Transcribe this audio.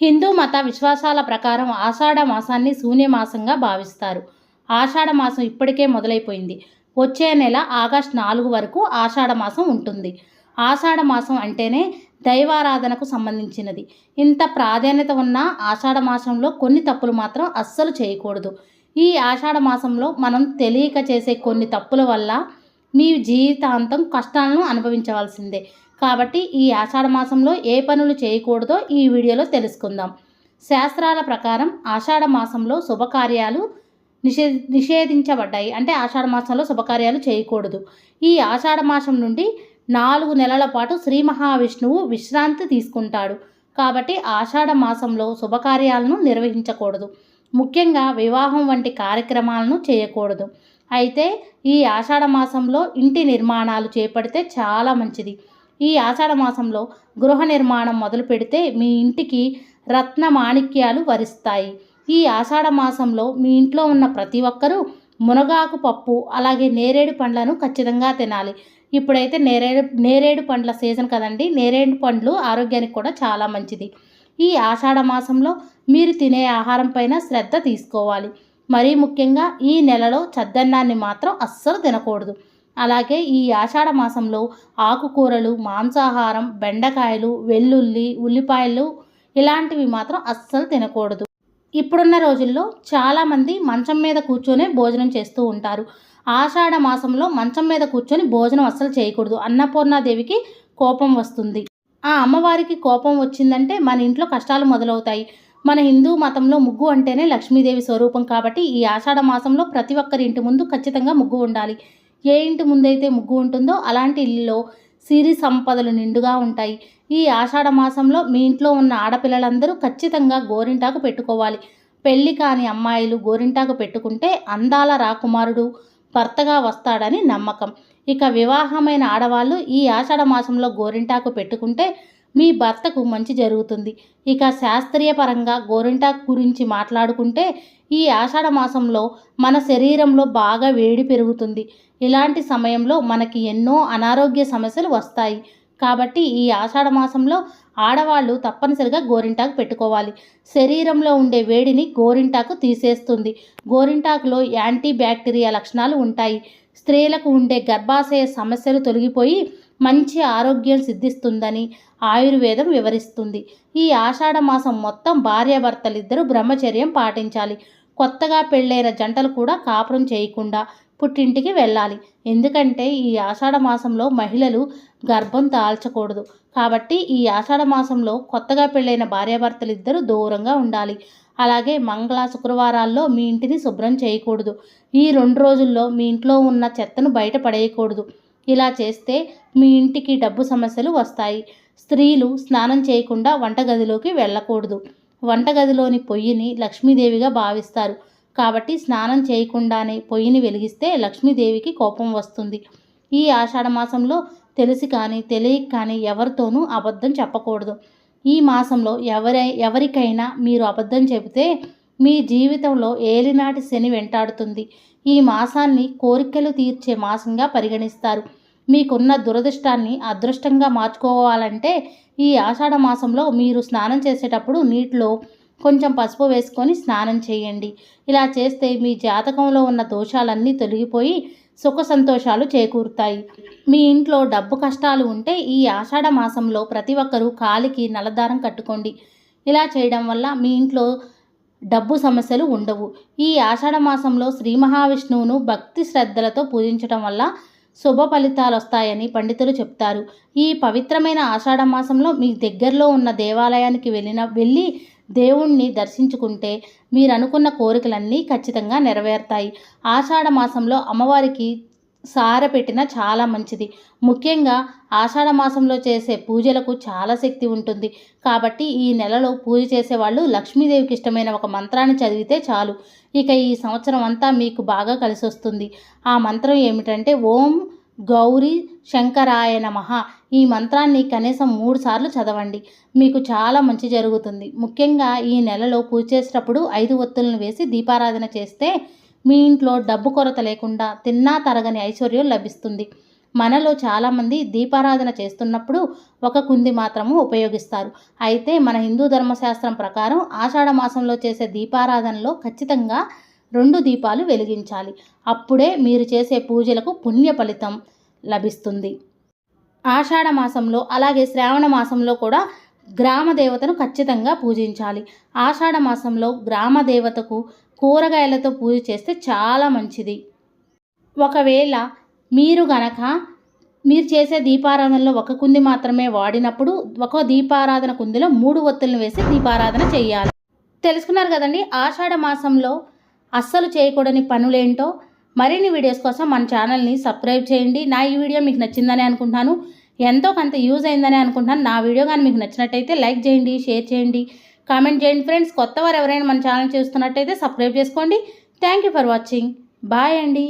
హిందూ మత విశ్వాసాల ప్రకారం ఆషాఢ మాసాన్ని శూన్యమాసంగా భావిస్తారు. ఆషాఢ మాసం ఇప్పటికే మొదలైపోయింది. వచ్చే నెల ఆగస్ట్ నాలుగు వరకు ఆషాఢ మాసం ఉంటుంది. ఆషాఢ మాసం అంటేనే దైవారాధనకు సంబంధించినది. ఇంత ప్రాధాన్యత ఉన్న ఆషాఢ మాసంలో కొన్ని తప్పులు మాత్రం అస్సలు చేయకూడదు. ఈ ఆషాఢ మాసంలో మనం తెలియక చేసే కొన్ని తప్పుల వల్ల మీ జీవితాంతం కష్టాలను అనుభవించవలసిందే. కాబట్టి ఈ ఆషాఢ మాసంలో ఏ పనులు చేయకూడదో ఈ వీడియోలో తెలుసుకుందాం. శాస్త్రాల ప్రకారం ఆషాఢ మాసంలో శుభకార్యాలు నిషే నిషేధించబడ్డాయి. అంటే ఆషాఢ మాసంలో శుభకార్యాలు చేయకూడదు. ఈ ఆషాఢ మాసం నుండి నాలుగు నెలల పాటు శ్రీ మహావిష్ణువు విశ్రాంతి తీసుకుంటాడు. కాబట్టి ఆషాఢ మాసంలో శుభకార్యాలను నిర్వహించకూడదు. ముఖ్యంగా వివాహం వంటి కార్యక్రమాలను చేయకూడదు. అయితే ఈ ఆషాఢ మాసంలో ఇంటి నిర్మాణాలు చేపడితే చాలా మంచిది. ఈ ఆషాఢ మాసంలో గృహ నిర్మాణం మొదలు పెడితే మీ ఇంటికి రత్న మాణిక్యాలు వరిస్తాయి. ఈ ఆషాఢ మాసంలో మీ ఇంట్లో ఉన్న ప్రతి ఒక్కరూ మునగాకు పప్పు అలాగే నేరేడు పండ్లను ఖచ్చితంగా తినాలి. ఇప్పుడైతే నేరేడు నేరేడు పండ్ల సీజన్ కదండి. నేరేడు పండ్లు ఆరోగ్యానికి కూడా చాలా మంచిది. ఈ ఆషాఢ మాసంలో మీరు తినే ఆహారం పైన శ్రద్ధ తీసుకోవాలి. మరీ ముఖ్యంగా ఈ నెలలో చద్దన్నాన్ని మాత్రం అస్సలు తినకూడదు. అలాగే ఈ ఆషాఢ మాసంలో ఆకుకూరలు మాంసాహారం బెండకాయలు వెల్లుల్లి ఉల్లిపాయలు ఇలాంటివి మాత్రం అస్సలు తినకూడదు. ఇప్పుడున్న రోజుల్లో చాలామంది మంచం మీద కూర్చొనే భోజనం చేస్తూ ఉంటారు. ఆషాఢ మాసంలో మంచం మీద కూర్చొని భోజనం అస్సలు చేయకూడదు. అన్నపూర్ణాదేవికి కోపం వస్తుంది. ఆ అమ్మవారికి కోపం వచ్చిందంటే మన ఇంట్లో కష్టాలు మొదలవుతాయి. మన హిందూ మతంలో ముగ్గు అంటేనే లక్ష్మీదేవి స్వరూపం కాబట్టి ఈ ఆషాఢ మాసంలో ప్రతి ఒక్కరి ఇంటి ముందు ఖచ్చితంగా ముగ్గు ఉండాలి. ఏ ఇంటి ముందైతే ముగ్గు ఉంటుందో అలాంటి ఇల్లులో సిరి సంపదలు నిండుగా ఉంటాయి. ఈ ఆషాఢ మాసంలో మీ ఇంట్లో ఉన్న ఆడపిల్లలందరూ ఖచ్చితంగా గోరింటాకు పెట్టుకోవాలి. పెళ్ళి కాని అమ్మాయిలు గోరింటాకు పెట్టుకుంటే అందాల రాకుమారుడు భర్తగా వస్తాడని నమ్మకం. ఇక వివాహమైన ఆడవాళ్ళు ఈ ఆషాఢ మాసంలో గోరింటాకు పెట్టుకుంటే మీ భర్తకు మంచి జరుగుతుంది. ఇక శాస్త్రీయ పరంగా గోరింటాకు గురించి మాట్లాడుకుంటే ఈ ఆషాఢ మాసంలో మన శరీరంలో బాగా వేడి పెరుగుతుంది. ఇలాంటి సమయంలో మనకి ఎన్నో అనారోగ్య సమస్యలు వస్తాయి. కాబట్టి ఈ ఆషాఢ మాసంలో ఆడవాళ్ళు తప్పనిసరిగా గోరింటాకు పెట్టుకోవాలి. శరీరంలో ఉండే వేడిని గోరింటాకు తీసేస్తుంది. గోరింటాకులో యాంటీ బ్యాక్టీరియా లక్షణాలు ఉంటాయి. స్త్రీలకు ఉండే గర్భాశయ సమస్యలు తొలగిపోయి మంచి ఆరోగ్యం సిద్ధిస్తుందని ఆయుర్వేదం వివరిస్తుంది. ఈ ఆషాఢ మాసం మొత్తం భార్యాభర్తలిద్దరూ బ్రహ్మచర్యం పాటించాలి. కొత్తగా పెళ్ళైన జంటలు కూడా కాపురం చేయకుండా పుట్టింటికి వెళ్ళాలి. ఎందుకంటే ఈ ఆషాఢ మాసంలో మహిళలు గర్భం దాల్చకూడదు కాబట్టి ఈ ఆషాఢ మాసంలో కొత్తగా పెళ్ళైన భార్యాభర్తలు ఇద్దరు దూరంగా ఉండాలి. అలాగే మంగళ శుక్రవారాల్లో మీ ఇంటిని శుభ్రం చేయకూడదు. ఈ రెండు రోజుల్లో మీ ఇంట్లో ఉన్న చెత్తను బయట పడేయకూడదు. ఇలా చేస్తే మీ ఇంటికి డబ్బు సమస్యలు వస్తాయి. స్త్రీలు స్నానం చేయకుండా వంటగదిలోకి వెళ్ళకూడదు. వంటగదిలోని పొయ్యిని లక్ష్మీదేవిగా భావిస్తారు. కాబట్టి స్నానం చేయకుండానే పొయ్యిని వెలిగిస్తే లక్ష్మీదేవికి కోపం వస్తుంది. ఈ ఆషాఢ మాసంలో తెలిసి కానీ తెలియక కానీ ఎవరితోనూ అబద్ధం చెప్పకూడదు. ఈ మాసంలో ఎవరై ఎవరికైనా మీరు అబద్ధం చెబితే మీ జీవితంలో ఏలినాటి శని వెంటాడుతుంది. ఈ మాసాన్ని కోరికలు తీర్చే మాసంగా పరిగణిస్తారు. మీకున్న దురదృష్టాన్ని అదృష్టంగా మార్చుకోవాలంటే ఈ ఆషాఢ మాసంలో మీరు స్నానం చేసేటప్పుడు నీటిలో కొంచెం పసుపు వేసుకొని స్నానం చేయండి. ఇలా చేస్తే మీ జాతకంలో ఉన్న దోషాలన్నీ తొలగిపోయి సుఖ సంతోషాలు చేకూరుతాయి. మీ ఇంట్లో డబ్బు కష్టాలు ఉంటే ఈ ఆషాఢ మాసంలో ప్రతి ఒక్కరూ కాలికి నల్లదారం కట్టుకోండి. ఇలా చేయడం వల్ల మీ ఇంట్లో డబ్బు సమస్యలు ఉండవు. ఈ ఆషాఢ మాసంలో శ్రీ మహావిష్ణువును భక్తి శ్రద్ధలతో పూజించడం వల్ల శుభ ఫలితాలు వస్తాయని పండితులు చెప్తారు. ఈ పవిత్రమైన ఆషాఢ మాసంలో మీ దగ్గరలో ఉన్న దేవాలయానికి వెళ్ళిన వెళ్ళి దేవుణ్ణి దర్శించుకుంటే మీరు అనుకున్న కోరికలన్నీ ఖచ్చితంగా నెరవేరుతాయి. ఆషాఢ మాసంలో అమ్మవారికి సార పెట్టిన చాలా మంచిది. ముఖ్యంగా ఆషాఢ మాసంలో చేసే పూజలకు చాలా శక్తి ఉంటుంది. కాబట్టి ఈ నెలలో పూజ చేసేవాళ్ళు లక్ష్మీదేవికి ఇష్టమైన ఒక మంత్రాన్ని చదివితే చాలు. ఇక ఈ సంవత్సరం అంతా మీకు బాగా కలిసి వస్తుంది ఆ మంత్రం ఏమిటంటే ఓం గౌరీ శంకరాయ నమ. ఈ మంత్రాన్ని కనీసం మూడు సార్లు చదవండి. మీకు చాలా మంచి జరుగుతుంది. ముఖ్యంగా ఈ నెలలో పూజ చేసేటప్పుడు ఐదు ఒత్తులను వేసి దీపారాధన చేస్తే మీ ఇంట్లో డబ్బు కొరత లేకుండా తిన్నా తరగని ఐశ్వర్యం లభిస్తుంది. మనలో చాలామంది దీపారాధన చేస్తున్నప్పుడు ఒక కుంది మాత్రము ఉపయోగిస్తారు. అయితే మన హిందూ ధర్మశాస్త్రం ప్రకారం ఆషాఢ మాసంలో చేసే దీపారాధనలో ఖచ్చితంగా రెండు దీపాలు వెలిగించాలి. అప్పుడే మీరు చేసే పూజలకు పుణ్య ఫలితం లభిస్తుంది. ఆషాఢ మాసంలో అలాగే శ్రావణ మాసంలో కూడా గ్రామ దేవతను ఖచ్చితంగా పూజించాలి. ఆషాఢ మాసంలో గ్రామ దేవతకు కూరగాయలతో పూజ చేస్తే చాలా మంచిది. ఒకవేళ మీరు గనక మీరు చేసే దీపారాధనలో ఒక కుంది మాత్రమే వాడినప్పుడు ఒక దీపారాధన కుందిలో మూడు ఒత్తులను వేసి దీపారాధన చేయాలి. తెలుసుకున్నారు కదండి? ఆషాఢ మాసంలో అస్సలు చేయకూడని పనులేంటో మరిన్ని వీడియోస్ కోసం మన ఛానల్ని సబ్స్క్రైబ్ చేయండి. నా ఈ వీడియో మీకు నచ్చిందని అనుకుంటున్నాను. ఎంతో కొంత యూజ్ అయిందని అనుకుంటున్నాను. నా వీడియో కానీ మీకు నచ్చినట్టయితే లైక్ చేయండి షేర్ చేయండి కామెంట్ చేయండి. ఫ్రెండ్స్ కొత్త వారు ఎవరైనా మన ఛానల్ చూస్తున్నట్టయితే సబ్స్క్రైబ్ చేసుకోండి. Thank you for watching. Bye అండి.